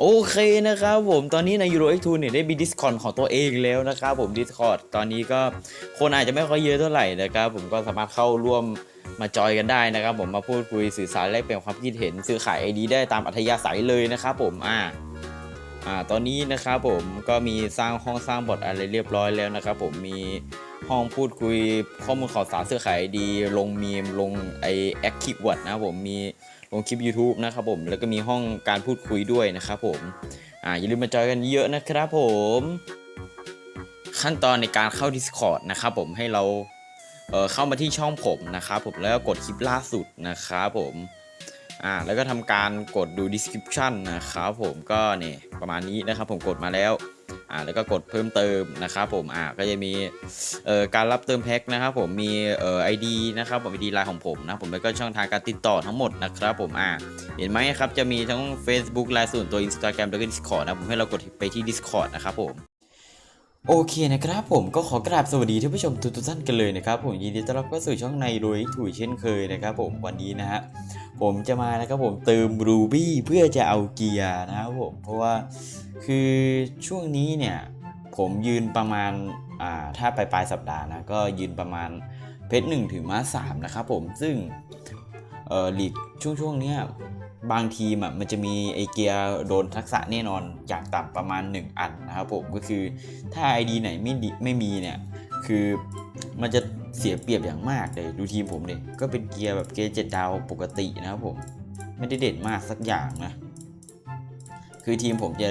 โอเคนะครับผมตอนนี้ใน Euro X2 เนี่ยได้มี Discord ของตัวเองแล้วนะครับผม Discord ตอนนี้ก็คนอาจจะไม่ค่อยเยอะเท่าไหร่นะครับผมก็สามารถเข้าร่วมมาจอยกันได้นะครับผมมาพูดคุยสื่อสารแลกเปลี่ยนความคิดเห็นซื้อขายไอดีได้ตามอัธยาศัยเลยนะครับผมอ่า อ่าตอนนี้นะครับผมก็มีสร้างห้องสร้างบอทอะไรเรียบร้อยแล้วนะครับผมมีห้องพูดคุยข้อมูลข่าวสารซื้อขาย ID ลงมีมลงไอแอคคิววัดนะครับผมมีลงคลิป YouTube นะครับผมแล้วก็มีห้องการพูดคุยด้วยนะครับผมอ่าอย่าลืมมาจอยกันเยอะนะครับผมขั้นตอนในการเข้า Discord นะครับผมให้เราเเข้ามาที่ช่องผมนะครับผมแล้วก็กดคลิปล่าสุดนะครับผม อ่าแล้วก็ทำการกดดู description นะครับผมก็เนี่ยประมาณนี้นะครับผมกดมาแล้วอ่าแล้วก็กดเพิ่มเติมนะครับผมอ่าก็จะมีเอ่อการรับเติมแพ็คนะครับผมมีเอ่อ ID นะครับผม ID ไลน์ของผมนะผมแล้วก็ช่องทางการติดต่อทั้งหมดนะครับผมอ่าเห็นไหมครับจะมีทั้ง Facebook ไลน์ส่วนตัว Instagram แล้วก็ Discord นะผมให้เรากดไปที่ Discord นะครับผม โอเคนะครับผมก็ขอกราบสวัสดีท่านผู้ชมทุกท่านกันเลยนะครับผมยินดีต้อนรับเข้าสู่ช่องในรวยถุยเช่นเคยนะครับผมวันนี้นะฮะผมจะมานะครับผมเติมรูบี้เพื่อจะเอาเกียร์นะครับผมเพราะว่าคือช่วงนี้เนี่ยผมยืนประมาณอ่าถ้าไปปลายสัปดาห์นะก็ยืนประมาณเพชรหนึ่งถึงม้าสามนะครับผมซึ่งเอ่อลีกช่วงช่วงเนี้ย บางทีมอะมันจะมีไอเกียร์โดนทักษะแน่นอนจากต่ำประมาณ 1 อันนะครับผมก็คือถ้า ID ไหนไม่ดีไม่มีเนี่ยคือมันจะเสียเปรียบอย่างมากเลยดูทีมผมเลยก็เป็นเกียร์แบบเกียร์เจ็ดดาวปกตินะครับผมไม่ได้เด่นมากสักอย่างนะคือทีมผมจะ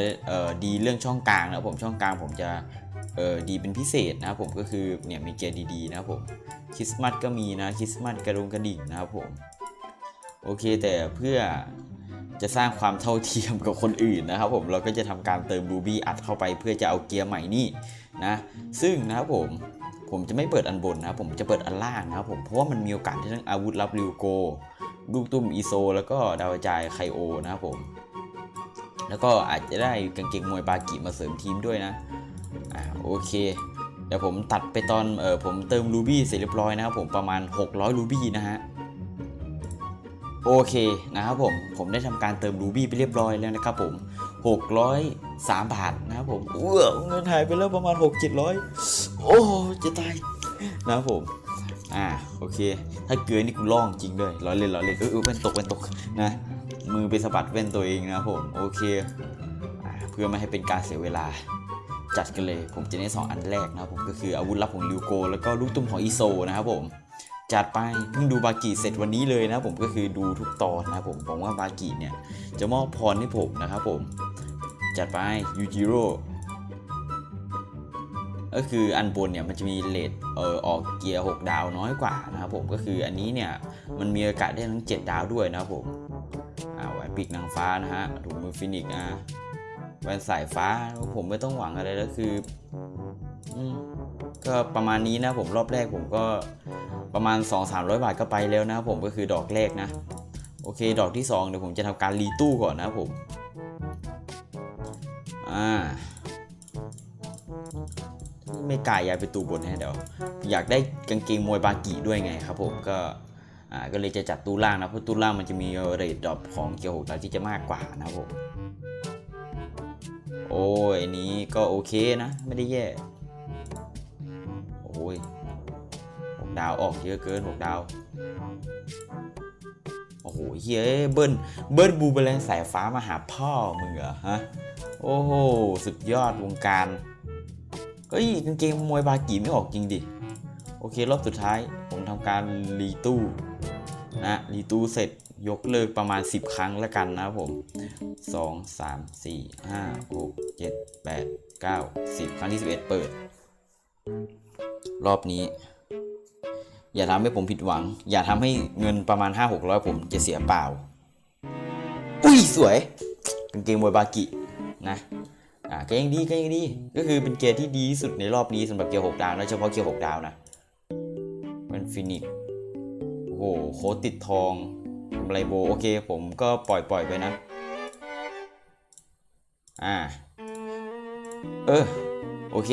ดีเรื่องช่องกลางนะผมช่องกลางผมจะดีเป็นพิเศษนะครับผมก็คือเนี่ยมีเกียร์ดีๆนะครับผมคริสต์มาสก็มีนะคริสต์มาสกระดงกระดิ่งนะครับผมโอเคแต่เพื่อ จะสร้างความเท่าเทียมกับคนอื่นนะครับผมเราก็จะทำการเติมรูบี้อัดเข้าไปเพื่อจะเอาเกียร์ใหม่นี่นะ ซึ่งนะครับผมผมจะไม่เปิดอันบนนะครับผมจะเปิดอันล่างนะครับผมเพราะว่ามันมีโอกาสที่ทั้งอาวุธลับริวโกลูกตุ้มอีโซ แล้วก็ดาวกระจายไคโอนะครับผม แล้วก็อาจจะได้กางเกงมวยบากิมาเสริมทีมด้วยนะอ่าโอเคเดี๋ยวผมตัดไปตอนเออผมเติมรูบี้เสร็จเรียบร้อยนะครับผมประมาณ 600รูบี้นะฮะ โอเคนะครับผม ผมได้ทำการเติมรูบี้ไปเรียบร้อยแล้วนะครับผม603บาทนะครับผมเออเงินหายไปแล้วประมาณ 6 700 โอ้จะตายนะครับผมอ่าโอเค ถ้าเกินนี่กูล่องจริงด้วยร้อยเล่นร้อยเล่นเออเออแว่นตกแว่นตกนะมือไปสะบัดแว่นตัวเองนะครับผมโอเคเพื่อไม่ให้เป็นการเสียเวลาจัดกันเลย ผมจะได้สองอันแรกนะครับผมก็คืออาวุธลับของลิวโก แล้วก็ลูกตุ้มของอีโซนะครับผม จัดไปเพิ่งดูบากิเสร็จวันนี้เลยนะผมก็คือดูทุกตอนนะผมผมว่าบากิเนี่ยจะมอบพรให้ผมนะครับผมจัดไปยูจิโร่ก็คืออันบนเนี่ยมันจะมีเลทเออออกเกียร์ 6 ดาวน้อยกว่านะครับผมก็คืออันนี้เนี่ยมันมีโอกาสได้ทั้ง 7 ดาวด้วยนะครับผมอ่าแหวนปีกนางฟ้านะฮะถุงมือฟินิกซ์นะ แหวนสายฟ้าผมไม่ต้องหวังอะไรแล้วคืออก็ประมาณนี้นะผมรอบแรกผมก็ประมาณ 2-300 บาทก็ไปแล้วนะผมก็คือดอกแรกนะโอเค ดอกที่ 2 เดี๋ยวผมจะทำการรีตู้ก่อนนะผมอ่าไม่กล้าย้ายไปตู้บนนะเดี๋ยว อยากได้กางเกงมวยบากิด้วยไงครับผมก็อ่าก็เลยจะจัดตู้ล่างนะเพราะตู้ล่างมันจะมีเรทดรอปของเกียร์หกดาวที่จะมากกว่านะผม โอ้ยนี้ก็โอเคนะ ไม่ได้แย่ โอ้ยหกดาวออกเยอะเกินหกดาว โอ้โหเฮ้ยเบิ้ลเบิ้ลบูเบแรงสายฟ้ามาหาพ่อมึงเหรอฮะ โอ้โห สุดยอดวงการเฮ้ยกางเกงมวยบากิไม่ออกจริงดิ โอเค รอบสุดท้ายผมทำการรีตู้นะรีตู้เสร็จ ยกเลิกประมาณ 10 ครั้งแล้วกันนะครับผม 2 3 4 5 6 7 8 9 10 ครั้งที่ 11 เปิด รอบนี้ อย่าทำให้ผมผิดหวัง อย่าทำให้เงินประมาณ 5 6 0 0 ผมจะเสียเปล่า อุ้ย สวยกางเกงมวยบากินะอ่าก็ยังดีก็ยังดี ก็คือเป็นเกียร์ที่ดีที่สุดในรอบนี้สำหรับเกียร์6ดาวนะเฉพาะเกียร์6ดาวนะเป็นฟินิกโอ้โหโคติดทอง ไรโบโอเคผมก็ปล่อยปล่อยไปนะ อ่า เออ โอเค